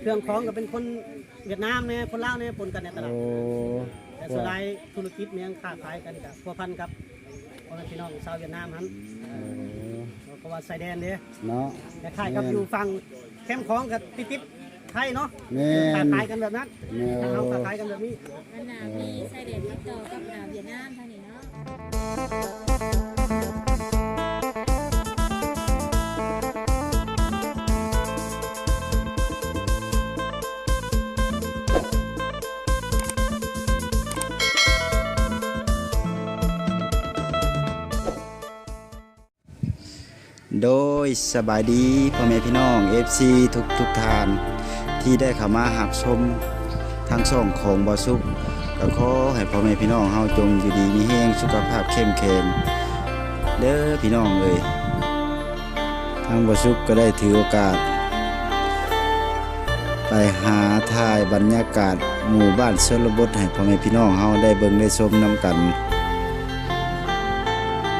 เครื่องของก็เป็นคนเวียดนามเนี่ยคนลาวเนี่ยปนกันในตลาดโอ้แต่ส่วนรายธุรกิจเนี่ยยังค้าขายกันกับพัวพันกับพ่อแม่พี่น้องชาวเวียดนามนั้นโอ้เพราะว่าชายแดนเด้เนาะแต่ขายกับอยู่ฝั่งแคมป์ของกับติดติดๆไทยเนาะแม่ค้านขายกันแบบนั้นแม่ทางเราค้าขายกันแบบนี้อันนามีไส้เด็ดติดต่อกับดาวเวียดนามทางนี้เนาะ โดยสบายดีพ่อแม่พี่น้อง FC ทุกทุกท่าน ที่ได้เข้ามาหับชมทางช่องของบอสุกก็ขอให้พ่อแม่พี่น้องเฮาจงอยู่ดีมีแห้งสุขภาพเข้มแข็งเด้อพี่น้องเอ้ยทางบอสุกก็ได้ถือโอกาส ไปหาถ่ายบรรยากาศหมู่บ้านชนบทให้พ่อแม่พี่น้องเฮาได้เบิ่งได้ชมนํกัน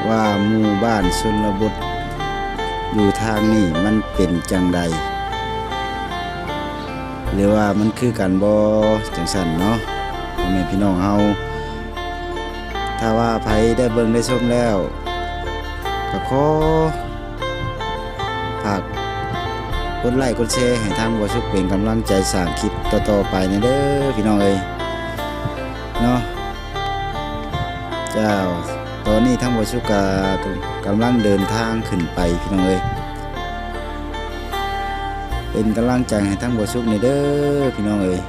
ว่าหมู่บ้านชนบท อยู่ทางนี้มันเป็นจังใด หรือว่ามันคือกันบอจังสันเนาะพ่อแม่พี่น้องเฮาถ้าว่าไผได้เบิ่งได้ชมแล้วก็ขอฝากกดไลค์กดแชร์ให้ทางบ่สุกเป็นกำลังใจสร้างคลิปต่อๆไปนะเด้อพี่น้องเอ้ยเนาะเจ้า อนนี้ทั้งบสุกากำลังเดินทางขึ้นไปพี่น้องเอ้ยเป็นกำลังใจให้ทั้งบสุกในเด้อพี่น้องเอ้ย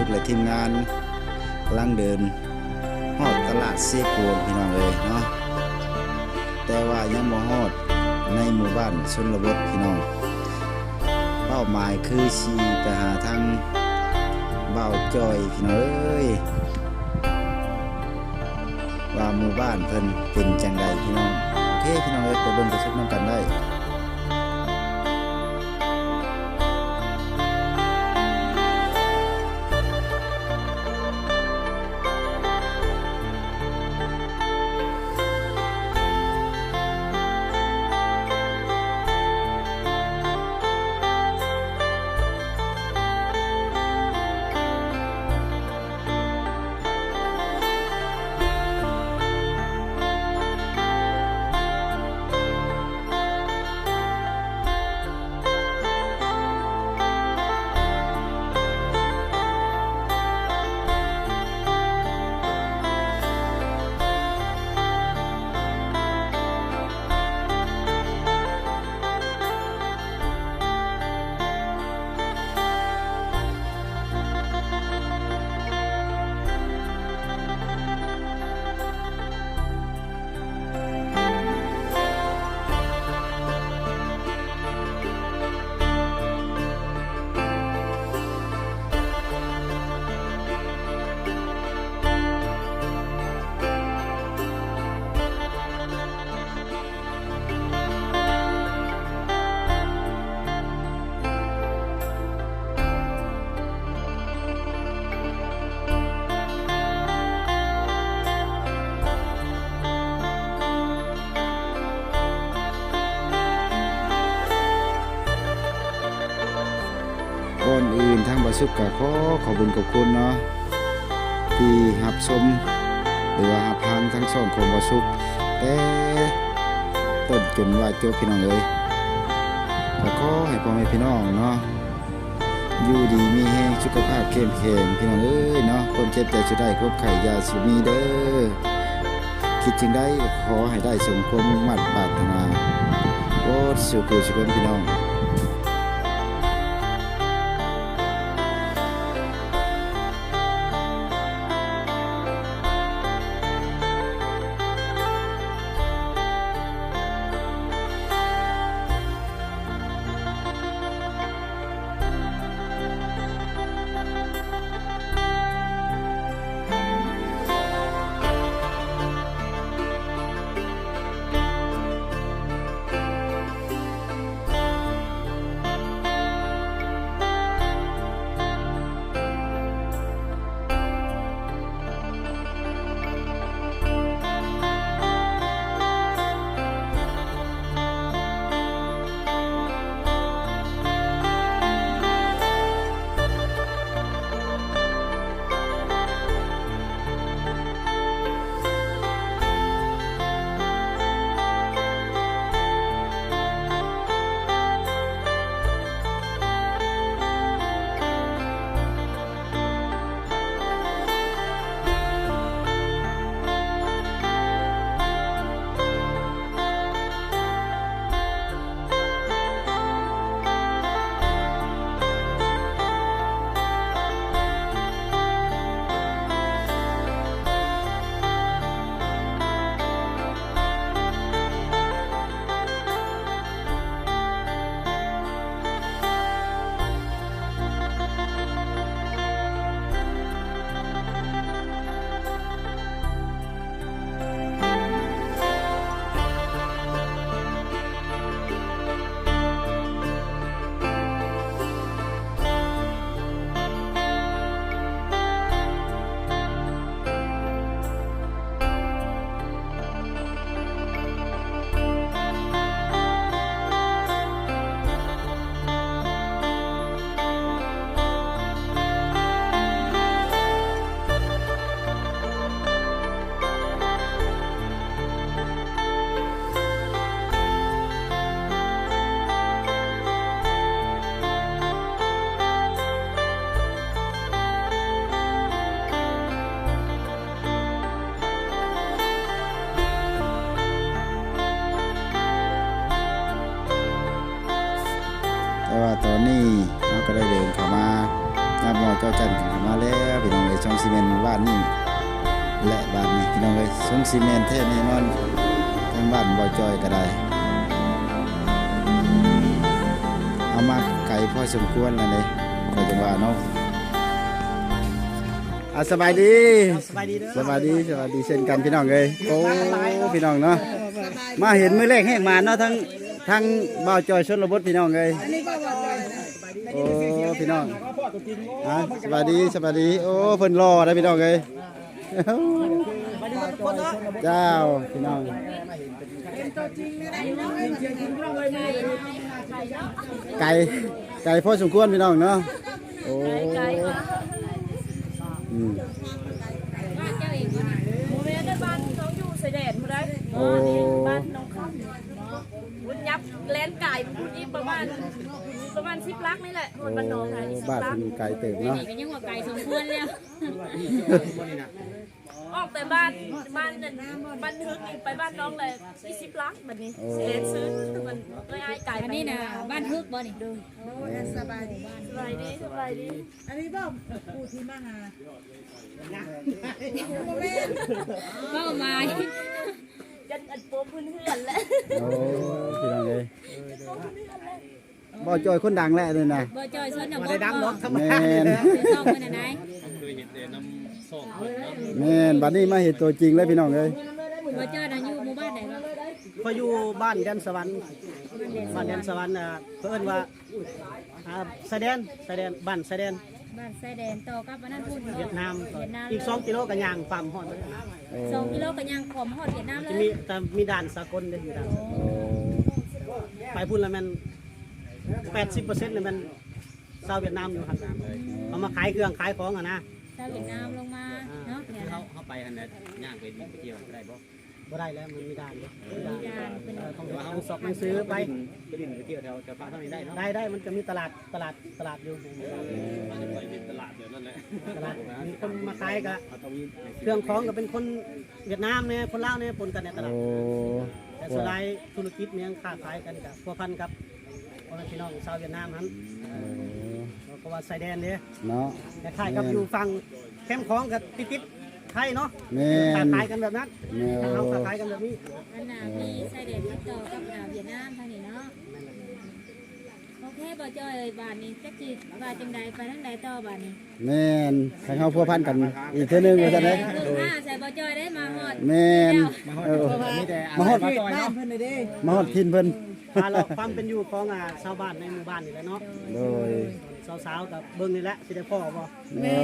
สุกและทีมงานกำลังเดินฮอดตลาดเซโกนพี่น้องเอ้ยเนาะแต่ว่ายังบ่ฮอดในหมู่บ้านชนบทพี่น้อง เป้าหมายคือชีไปหาทางเบาจอยพี่น้องเอ้ยว่าหมู่บ้านเพิ่นเป็นจังใดพี่น้องโอเคพี่น้องเอ้ยไปเบิ่งไปชมนํกันได้ สุกก็ขอขอบคุญขอบคุณเนาะที่รับชมหรือว่ารับฟังทั้งสองของบาสุกแต่ต้นจนว่าจบพี่น้องเอ้ยก็ขอให้พ่อแม่พี่น้องเนาะอยู่ดีมีแห้งสุขภาพเข้มแข็งพี่น้องเอ้ยเนาะคนเจ็บใจจะได้ครบไข่ยาสุมีเด้อคิดจึงได้ขอให้ได้สมความมุ่งมั่นปรารถนาโอ้สุขสุขคนพี่น้อง ซีเมนต์แท้แน่นอนทั้งบ้านบ่อจอยก็ได้เอามาไก่พอสมควรแล้วเลยก็จังว่าเนาะอะสบายดีสบายดีเด้อสบายดีสบายดีเช่นกันพี่น้องเลยโอ้พี่น้องเนาะมาเห็นมือแรกแห้งมาเนาะทั้งทั้งบ่าวจอยชนระบดพี่น้องเลยโอ้พี่น้องอะสบายดีสบายดีโอ้เพิ่นรอได้พี่น้องเลย เจ้าพี่น้องไก่ไก่พอสมควรพี่น้องเนาะโอ้อืมบ้านเจ้าเองบ่น่ะโมเมนต์บ้านน้องอยู่ใส่แดดมาได้โอ้บ้านน้องข้ามวุ้นยับแลนไก่พูดนี้ประมาณประมาณสิบลักนี่แหละคโอ้นบ้านน้องค่ะสิบบ้านลักเพิ่นไก่เติบเนาะนี่ก็ยังว่าไกลสมควรแล้ว ออกแต่บ้านบ้านนั่นบ้านฮึกอีกไปบ้านน้องเลยยี่สิบลักแบบนี้แลนซื้อมันไม่อายไก่อันนี้น่ะบ้านฮึกบ่นี่สบายดีสบายดีสบายดี อันนี้บ้าผู้ที่มาหาเป้าหมายจันอันโป๊เพื่อนเพื่อนแหละโอ้พี่น้องเอ้ยบ่จอยคนดังแล้วเลยนะบ่จอยชนน่ะมาบ่ได้ดังเนาะแม่นเดี๋ยวต้องมื้อนั้นไหนแม่นบัดนี้มาเห็นตัวจริงเลยพี่น้องเอ้ยบ่จอยน่ะอยู่หมู่บ้านไหนบ่พออยู่บ้านแดนสวรรค์บ้านแดนสวรรค์อะเพิ่นว่าอ่าแสดนแสดนบ้านแสดนบ้านชายแดนต่อกับอันนั้นพุ่นเวียดนามเวียดนามอีก2กิโลก็ย่างปั๊มฮอดเลยโอ้สองกิโลก็ยังขอมฮอดเวียดนามเลจะยมีแต่มีด่านสากลเด้อยู่ด่านโอ้ไปพุ่นแล้วมัน80%เลยมันชาวเวียดนามอยู่ครับเอามาขายเครื่องขายของอะนะ ชาวเวียดนามลงมาเนาะคือเขาเขาไปหันน่ะย่างไปไปเที่ยวได้บ่บ่ได้แล้วมันมีด่านเด้มีด่านเป็นเออต้องเอาสอบหนังสือไปไปดินไปเที่ยวแถวแถวภาคเท่านี้ได้เนาะได้ได้มันจะมีตลาดตลาดตลาดอยู่มันจะไปเป็นตลาดเดี๋ยวนั่นแหละตลาดมีคนมาขายก็เขาต้องมีเครื่องของก็เป็นคนเวียดนามเนี่ยคนลาวเนี่ยปนกันในตลาดโอ้แต่ส่วนรายธุรกิจเนี่ยค้าขายกันกับพัวพันกับพ่อแม่พี่น้องชาวเวียดนามนั้นเพราะ ว่าชายแดนเนี่ยเนาะคล้ายๆกับอยู่ฝั่งแคมป์ของกับติดติดๆไทยเนาะแม่ค้านขายกันแบบนั้นแม่เราค้าขายกันแบบนี้อันน่ะมีชายแดนติดต่อกับอ่าเวียดนามทางนี้เนาะโอเคบ่จอยเอ้ยบ้านนี้จักสิว่าจังใดไปทางใดต่อบ้านนี้แม่นให้เฮาพัวพันกันอีกเทื่อนึงว่าซั่นเด้เออมาใส่บ่จอยได้มาฮอดแม่นเออมีแต่มาฮอดบ้านเพิ่นเลยเด้มาฮอดทินเพิ่นพาเราความเป็นอยู่ของอ่าชาวบ้านในหมู่บ้านนี่แหละเนาะโดย สาวๆกับเบิ่งนี่แหละสิได้พ่อบ่แม่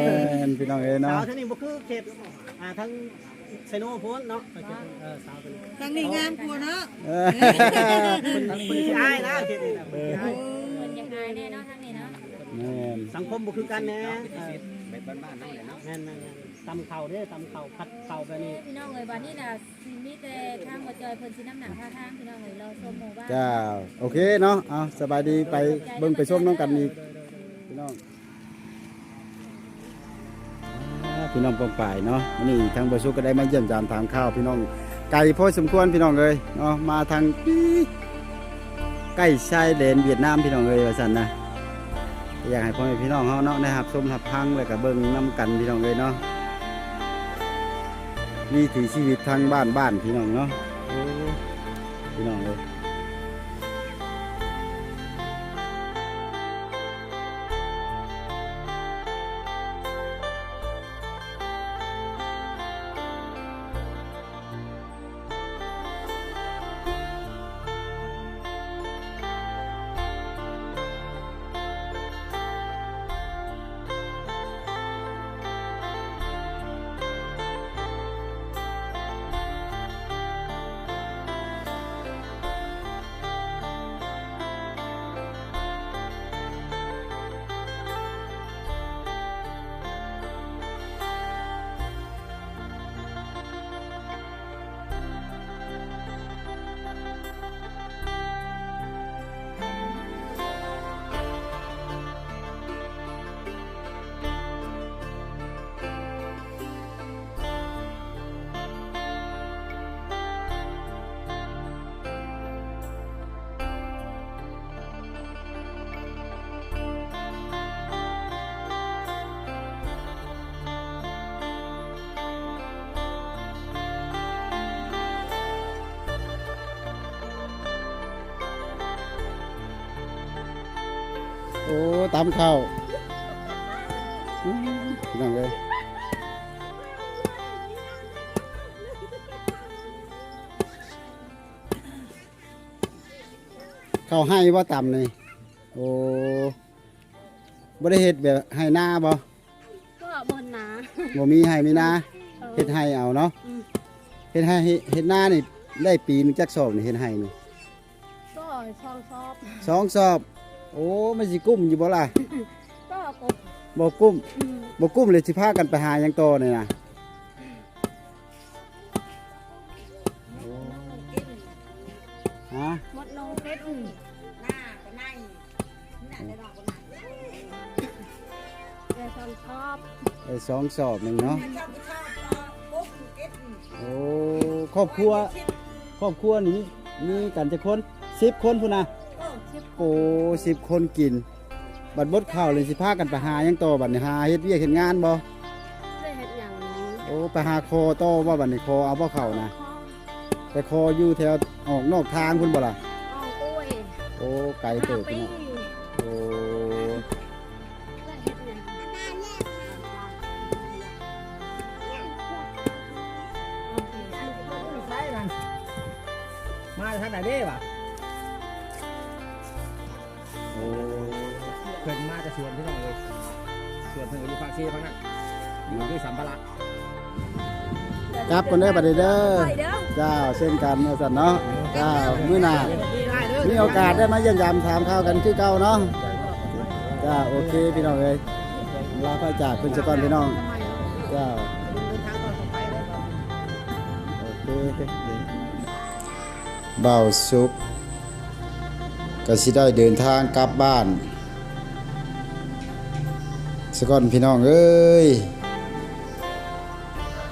นพี่น้องเอ้ยสาเนาะวเท่านี้บ่คือเขตอ่าทั้งไซโนโพนเนาะเออสาวเป็นทางนี้งามกว่าเนาะเออคนคนที่อายนะเขตนี้นะคนที่อายเพิ่นยังอายแน่เนาะทางนี้เนาะแม่นสังคมบ่คือกันแน่เออแบบบ้านๆนั่นแหละเนาะแม่นๆๆตำเข่าเด้ตำเข่าพัดเข่าแบบนี้พี่น้องเอ้ยบ้านนี้น่ะมีแต่ทางบ่จอยเพิ่นสิน้ำหนักท่าทางพี่น้องเอ้ยเราชมหมู่บ้านจ้าโอเคเนาะเอาสบายดีไปเบิ่งไปชมน้องกันอีก พี่น้องปองป่ายเนาะวันนี้ทางบ่สุกก็ได้มาเยี่ยมยามถามข้าวพี่น้องไกลพอสมควรพี่น้องเอ้ยเนาะมาทางปีใกล้ชายแดนเวียดนามพี่น้องเอ้ยว่าซั่นนะอยากให้พ่อแม่พี่น้องเฮาเนาะได้รับชมรับฟังแล้วก็เบิ่งนํกันพี่น้องเอ้ยเนาะวิถีชีวิตทางบ้านบ้านพี่น้องเนาะพี่น้องเอ้ย ตามข้าวอื้อพี่น้องเลยข้าวให้ว่าต่ำเลยโอ้บ่ได้เฮ็ดแบบให้หน้าบ่ก็บนหนาบ่มีให้มีหน้าเฮ็ดให้เอาเนาะเฮ็ดให้เฮ็ดหน้านี่ได้ปีหนึงจักสอบนี่เฮ็ดให้นี่ก็ชอบชอบสองสอบ โอ้มันสิกุ้มอยู่บ่ล่ะก็กบบ่กุ้มบ่กุ้มเลยสิพากันไปหาหยังต่อนี่นะฮะมดนงเพชรหน้าก็นั่งหน้าได้ดอกก็นั่งแต่ชอบชอบไอ้สองสอบหนึ่งเนาะชอบชอบปุ๊บเก็ตโอ้ครอบครัวครอบครัวนี้มีกันจะคนสิบคนพุ่นนะ โอ้สิบคนกิน บัดบดข้าวเลยสิพากันไปหาหยังต่อบัดนี้หาเฮ็ดเวียกเฮ็ดงานบ่ได้เห็นอย่างนี้โอ้ไปหาคอต่อว่าบัดนี้คอเอาบ่เข้านะแต่คออยู่แถวออกนอกทางพุ่นบ่ล่ะอ้องกล้วยโอ้ไกลเติบปีพี่น้องโอ้ได้เห็นอย่างใช่นั่นมาทางไหนเด้ว จะสวนพี่น้องเลยสวนเพิ่นก็อยู่ภาคซีฝั่งนั้นอยู่ด้วยสัมภาระกลับกันเด้อบัดนี้เด้อไปเด้อเจ้าเช่นกันเนาะสันเนาะเจ้ามื้อหน้าได้เด้อมีโอกาสได้มาเยี่ยมยามถามข่าวกันคือเก่าเนาะจ้าโอเคพี่น้องเลยลาไปจากคุณสกอนพี่น้องจ้าโอเคเบาสุกก็สิได้เดินทางกลับบ้าน สก่อนพี่น้องเอ้ย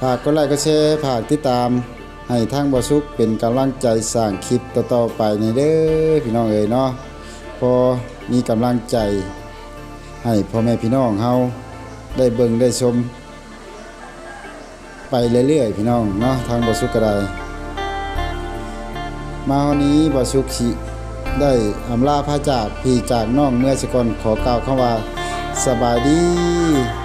ฝากกดไลค์กดแชร์ฝากติดตาม ให้ทางบ่สุกเป็นกำลังใจสร้างคลิปต่อๆไปในเด้อพี่น้องเอ้ยเนาะพอมีกำลังใจ ให้พ่อแม่พี่น้องเฮาได้เบิ่งได้ชม ไปเรื่อยๆพี่น้องเนาะทางบ่สุกก็ได้มาวันนี้บอสุกชิได้อำลาพระจากพี่จากน้องเมื่อสกอนขอกล่าวคำว่า สบายดี